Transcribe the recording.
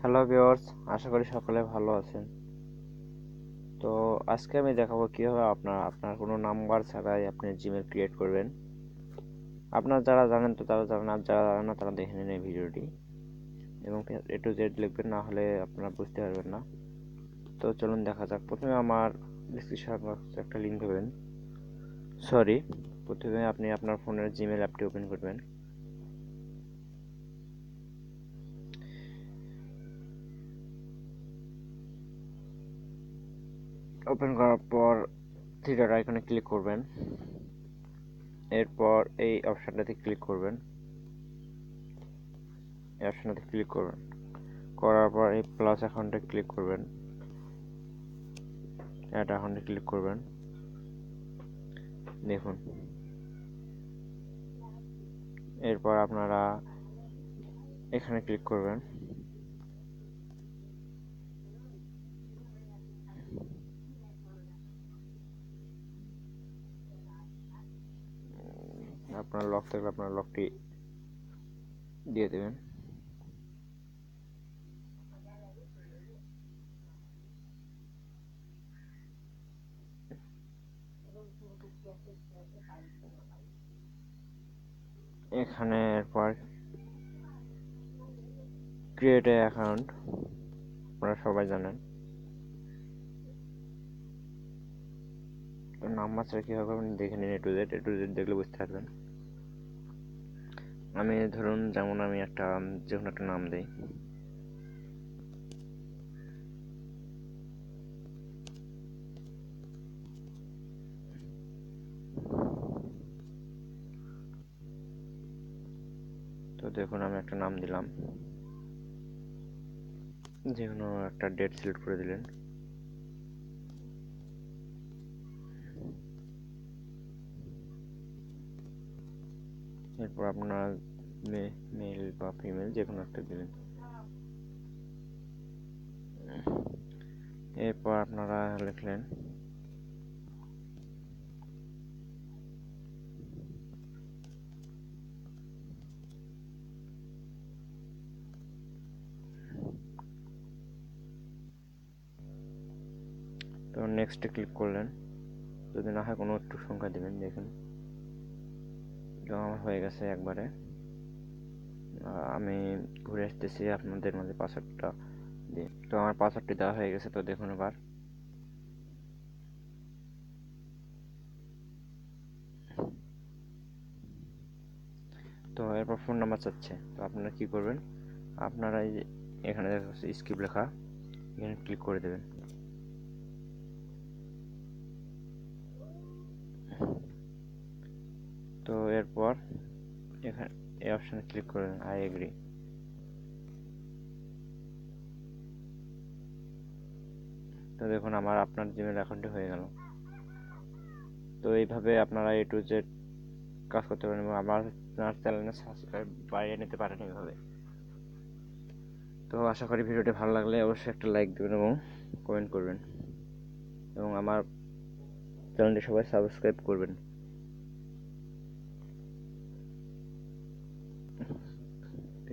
Hello viewers আশা করি সকলে ভালো আছেন। তো আজকে আমি দেখাবো কীভাবে আপনার আপনার কোনো নাম্বার ছাড়াই আপনি জিমেল ক্রিয়েট করবেন। আপনার যারা জানেন তো তারা জানেন, আর যারা জানেন না তারা দেখে নিন এই ভিডিওটি। এবং এ টু জেড লিখবেন, না হলে আপনারা বুঝতে পারবেন না। তো চলুন দেখা যাক। প্রথমে আমার ডিসক্রিপশন বক্সে একটা লিঙ্ক দেবেন। সরি প্রথমে আপনি আপনার ফোনের জিমেল অ্যাপটি ওপেন করবেন। ওপেন করার পর থ্রি আইকনে ক্লিক করবেন। এরপর এই অপশানটাতে ক্লিক করবেন। এই অপশানটাতে ক্লিক করবেন। করার পর এই প্লাস অ্যাকাউন্টে ক্লিক করবেন। অ্যাড অ্যাকাউন্টে ক্লিক করবেন। দেখুন। এরপর আপনারা এখানে ক্লিক করবেন। আপনার লক থাকলে আপনার লকটি দিয়ে দেবেন। এখানে এরপর ক্রিয়েট অ্যাকাউন্ট আপনারা সবাই জানেন। নাম্বার ছাড়া কীভাবে করবেন দেখে নিন A to Z A to Z দেখলে বুঝতে পারবেন। আমি ধরুন, যেমন আমি একটা যে কোনো একটা নাম দিই। তো দেখুন, আমি একটা নাম দিলাম। যে কোনো একটা ডেট সিলেক্ট করে দিলেন। এরপর আপনার মেল বা ফিমেল যে কোনো একটা দিলেন এরপর আপনারা লিখলেন, তো নেক্সটে ক্লিক করলেন। যদি না হয় কোনো একটু সংখ্যা দেবেন, দেখুন। আমার হয়ে গেছে একবারে। আমি ঘুরে আসতেছি আপনাদের মাঝে পাসওয়ার্ডটা দিয়ে। তো আমার পাসওয়ার্ডটি দেওয়া হয়ে গেছে তো দেখুন এবার। তো এরপর ফোন নাম্বার চাচ্ছে। তো আপনারা কি করবেন? আপনারা এই এখানে দেখা যাচ্ছে স্কিপ লেখা। এখানে ক্লিক করে দেবেন। তো এরপর এখানে এই অপশানে ক্লিক করে আই এগ্রি তো দেখুন, আমার আপনার জিমেল অ্যাকাউন্টে হয়ে গেল। তো এইভাবে আপনারা এ টু জেড কাজ করতে পারেন এবং আমার চ্যানেলে সাবস্ক্রাইব বাড়িয়ে নিতে পারেন এইভাবে। তো আশা করি ভিডিওটি ভালো লাগলে অবশ্যই একটা লাইক দেবেন এবং কমেন্ট করবেন। এবং আমার চ্যানেলটি সবাই সাবস্ক্রাইব করবেন।